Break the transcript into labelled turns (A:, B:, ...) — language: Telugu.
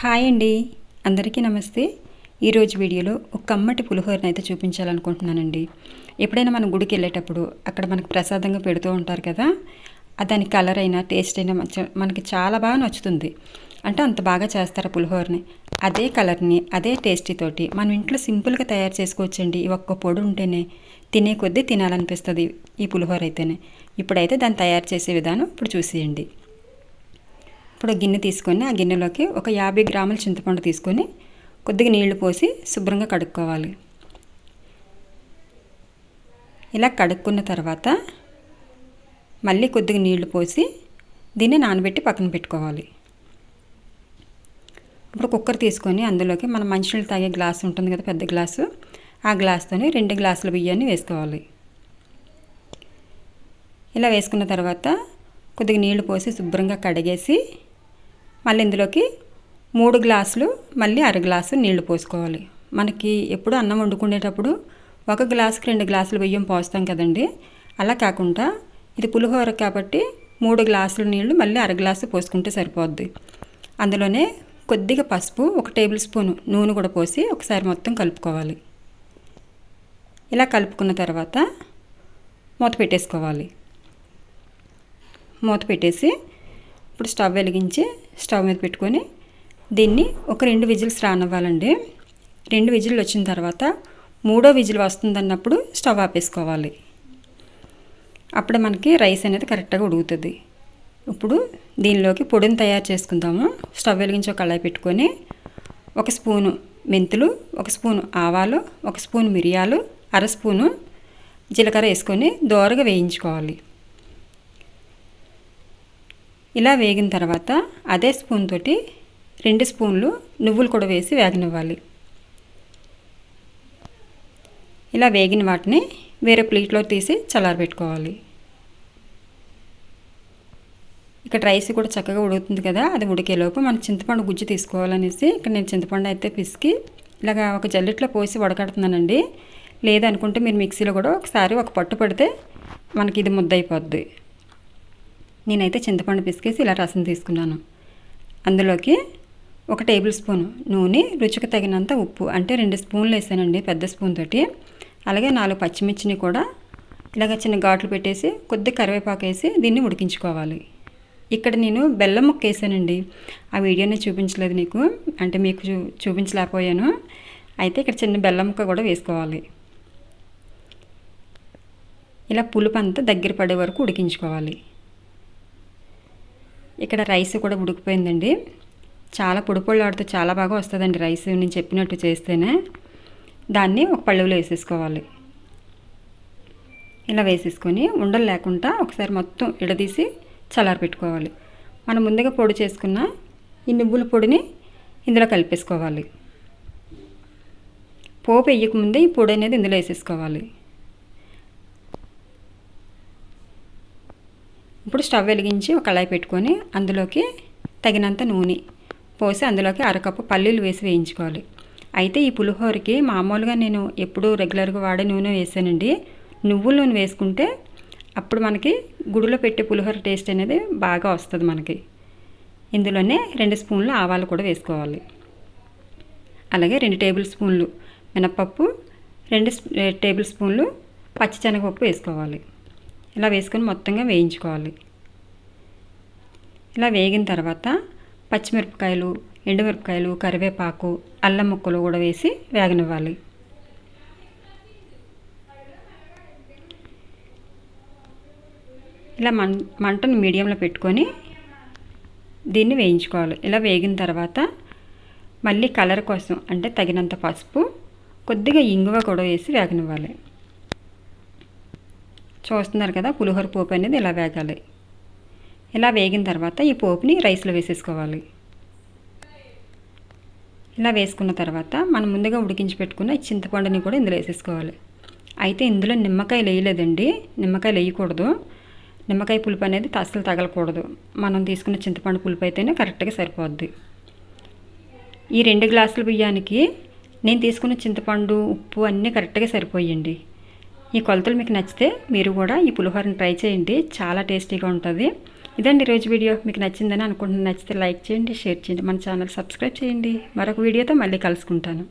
A: హాయ్ అండి. అందరికీ నమస్తే. ఈరోజు వీడియోలో ఒక కమ్మటి పులిహోరని అయితే చూపించాలనుకుంటున్నానండి. ఎప్పుడైనా మనం గుడికి వెళ్ళేటప్పుడు అక్కడ మనకు ప్రసాదంగా పెడుతూ ఉంటారు కదా దాని కలర్ అయినా టేస్ట్ అయినా మంచి- మనకి చాలా బాగా నచ్చుతుంది. అంటే అంత బాగా చేస్తారు ఆ పులిహోరని. అదే కలర్ని అదే టేస్టీ తోటి మనం ఇంట్లో సింపుల్గా తయారు చేసుకోవచ్చండి. ఈ ఒక్క పొడి ఉంటేనే తినే కొద్దీ తినాలనిపిస్తుంది ఈ పులిహోర అయితేనే. ఇప్పుడైతే దాన్ని తయారు చేసే విధానం ఇప్పుడు చూసేయండి. ఇప్పుడు గిన్నె తీసుకొని ఆ గిన్నెలోకి ఒక యాభై గ్రాముల చింతపండు తీసుకొని కొద్దిగా నీళ్ళు పోసి శుభ్రంగా కడుక్కోవాలి. ఇలా కడుక్కున్న తర్వాత మళ్ళీ కొద్దిగా నీళ్ళు పోసి దీన్ని నానబెట్టి పక్కన పెట్టుకోవాలి. ఇప్పుడు కుక్కర్ తీసుకొని అందులోకి మన మంచినీళ్ళు తాగే గ్లాస్ ఉంటుంది కదా పెద్ద గ్లాసు ఆ గ్లాస్తోని రెండు గ్లాసుల బియ్యాన్ని వేసుకోవాలి. ఇలా వేసుకున్న తర్వాత కొద్దిగా నీళ్ళు పోసి శుభ్రంగా కడిగేసి మళ్ళీ ఇందులోకి మూడు గ్లాసులు మళ్ళీ అర గ్లాసు నీళ్ళు పోసుకోవాలి. మనకి ఎప్పుడు అన్నం వండుకునేటప్పుడు ఒక గ్లాసుకి రెండు గ్లాసులు బియ్యం పోస్తాం కదండి. అలా కాకుండా ఇది పులిహోర కాబట్టి మూడు గ్లాసులు నీళ్ళు మళ్ళీ అర గ్లాసు పోసుకుంటే సరిపోద్ది. అందులోనే కొద్దిగా పసుపు ఒక టేబుల్ స్పూన్ నూనె కూడా పోసి ఒకసారి మొత్తం కలుపుకోవాలి. ఇలా కలుపుకున్న తర్వాత మూత పెట్టేసుకోవాలి. మూత పెట్టేసి ఇప్పుడు స్టవ్ వెలిగించి స్టవ్ మీద పెట్టుకొని దీన్ని ఒక రెండు విజిల్స్ రానివ్వాలండి. రెండు విజిల్లు వచ్చిన తర్వాత మూడో విజిల్ వస్తుందన్నప్పుడు స్టవ్ ఆపేసుకోవాలి. అప్పుడు మనకి రైస్ అనేది కరెక్ట్గా ఉడుకుతుంది. ఇప్పుడు దీనిలోకి పొడిని తయారు చేసుకుందాము. స్టవ్ వెలిగించి ఒక కళాయి పెట్టుకొని ఒక స్పూను మెంతులు ఒక స్పూను ఆవాలు ఒక స్పూన్ మిరియాలు అర స్పూను జీలకర్ర వేసుకొని దోరగా వేయించుకోవాలి. ఇలా వేగిన తర్వాత అదే స్పూన్ తోటి రెండు స్పూన్లు నువ్వులు కూడా వేసి వేగనివ్వాలి. ఇలా వేగిన వాటిని వేరే ప్లేట్లో తీసి చల్లారబెట్టుకోవాలి. ఇక్కడ రైస్ కూడా చక్కగా ఉడుకుతుంది కదా అది ఉడికేలోపు మనం చింతపండు గుజ్జు తీసుకోవాలనేసి ఇక్కడ నేను చింతపండు అయితే పిసికి ఇలాగ ఒక జల్లెట్లో పోసి వడకడుతున్నానండి. లేదనుకుంటే మీరు మిక్సీలో కూడా ఒకసారి ఒక పట్టు పడితే మనకి ఇది ముద్ద అయిపోద్ది నేనైతే చింతపండు పిసికేసి ఇలా రసం తీసుకున్నాను. అందులోకి ఒక టేబుల్ స్పూన్ నూనె రుచికి తగినంత ఉప్పు అంటే రెండు స్పూన్లు వేసానండి పెద్ద స్పూన్ తోటి. అలాగే నాలుగు పచ్చిమిర్చిని కూడా ఇలాగ చిన్న ఘాట్లు పెట్టేసి కొద్ది కరివేపాకు వేసి దీన్ని ఉడికించుకోవాలి. ఇక్కడ నేను బెల్లం ముక్క వేసానండి. ఆ వీడియోని చూపించలేదు నీకు అంటే మీకు చూ చూపించలేకపోయాను. అయితే ఇక్కడ చిన్న బెల్లం ముక్క కూడా వేసుకోవాలి. ఇలా పులుపు అంతా దగ్గర పడే వరకు ఉడికించుకోవాలి. ఇక్కడ రైస్ కూడా ఉడికిపోయిందండి. చాలా పొడి ఆడితే చాలా బాగా వస్తుందండి రైస్ నేను చెప్పినట్టు చేస్తేనే. దాన్ని ఒక పళ్ళులో వేసేసుకోవాలి. ఇలా వేసేసుకొని ఉండలు లేకుండా ఒకసారి మొత్తం ఇడదీసి చల్లారి పెట్టుకోవాలి. మనం ముందుగా పొడి చేసుకున్న ఈ నువ్వుల పొడిని ఇందులో కలిపేసుకోవాలి. పోపు వేయకముందే ఈ పొడి అనేది ఇందులో వేసేసుకోవాలి. ఇప్పుడు స్టవ్ వెలిగించి ఒక కళాయి పెట్టుకొని అందులోకి తగినంత నూనె పోసి అందులోకి అరకప్పు పల్లీలు వేసి వేయించుకోవాలి. అయితే ఈ పులిహోరకి మామూలుగా నేను ఎప్పుడూ రెగ్యులర్గా వాడే నూనె వేసానండి. నువ్వుల నూనె వేసుకుంటే అప్పుడు మనకి గుడిలో పెట్టే పులిహోర టేస్ట్ అనేది బాగా వస్తుంది మనకి. ఇందులోనే రెండు స్పూన్లు ఆవాలు కూడా వేసుకోవాలి. అలాగే రెండు టేబుల్ స్పూన్లు మినప్పప్పు రెండు టేబుల్ స్పూన్లు పచ్చిశనగపప్పు వేసుకోవాలి. ఇలా వేసుకొని మొత్తంగా వేయించుకోవాలి. ఇలా వేగిన తర్వాత పచ్చిమిరపకాయలు ఎండుమిరపకాయలు కరివేపాకు అల్లం ముక్కలు కూడా వేసి వేగనివ్వాలి. ఇలా మం మంటను మీడియంలో పెట్టుకొని దీన్ని వేయించుకోవాలి. ఇలా వేగిన తర్వాత మళ్ళీ కలర్ కోసం అంటే తగినంత పసుపు కొద్దిగా ఇంగువ కూడా వేసి వేగనివ్వాలి. చూస్తున్నారు కదా పులిహోర పోపు అనేది ఇలా వేగాలి. ఇలా వేగిన తర్వాత ఈ పోపుని రైస్లో వేసేసుకోవాలి. ఇలా వేసుకున్న తర్వాత మనం ముందుగా ఉడికించి పెట్టుకున్న చింతపండుని కూడా ఇందులో వేసేసుకోవాలి. అయితే ఇందులో నిమ్మకాయలు వేయలేదండి నిమ్మకాయలు వేయకూడదు నిమ్మకాయ పులుపు అనేది అసలు తగలకూడదు. మనం తీసుకున్న చింతపండు పులుపు అయితేనే కరెక్ట్గా సరిపోద్ది. ఈ రెండు గ్లాసుల బియ్యానికి నేను తీసుకున్న చింతపండు ఉప్పు అన్నీ కరెక్ట్గా సరిపోయండి. ఈ కొలతలు మీకు నచ్చితే మీరు కూడా ఈ పులిహోరని ట్రై చేయండి. చాలా టేస్టీగా ఉంటుంది. ఇదండి ఈరోజు వీడియో. మీకు నచ్చిందని అనుకుంటున్నాను నచ్చితే లైక్ చేయండి షేర్ చేయండి. మన ఛానల్ సబ్స్క్రైబ్ చేయండి. మరొక వీడియోతో మళ్ళీ కలుసుకుంటాను.